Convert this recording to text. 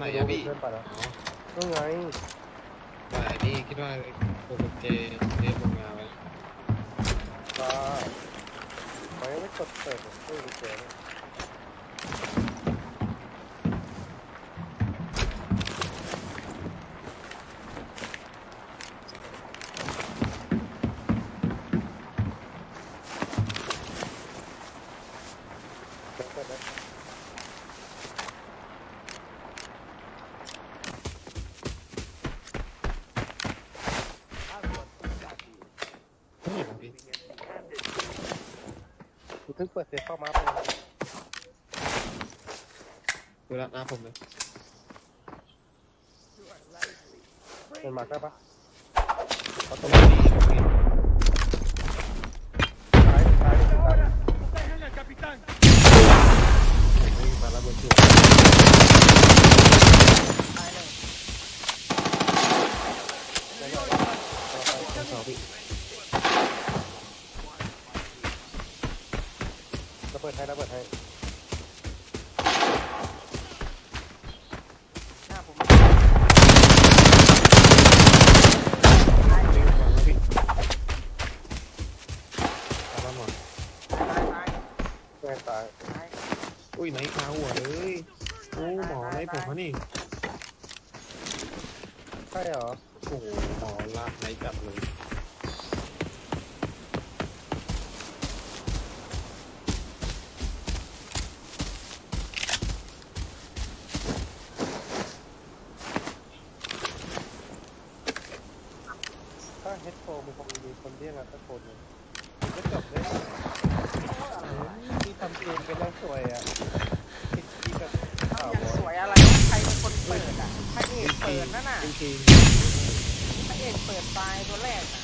อะพี่เพื่อนไปแล้วก็ไงว่าไอ้นี่คิดว่าตัวกุญแจเรียบโรงงานไว้ว่าไม่ไม่กดเปิดเฮ้ยเจ๋งไม่ กูถึงเปิดเซฟเข้ามาไปดูแลวหน้าผมเลยเป็นมาได้ปะเขาตตรกงนี้ ระเบิดให้ระเบิดให้หน้าผมวิ่งวาแล้วพี่ตามมาหมดตายแม่ตาย ตายอุ้ยไหนคาหัวเลยโอ้หมออะไรผมวะนี่ใช่เหรอโอ้โหหมอลากไหนจับเลย ดโฟมันคงมีคนเรียกอะสักคนหนึงก็จบเลยที่ทำเกมกันแล้วสวยอะที่ที่แบบข่าวยังบอสยวยอะไร ใครเป็นคนเปิดอะพระเอกเปิดนั่นน่ะจริงพระเอกเปิดตายตัวแรกน่ะ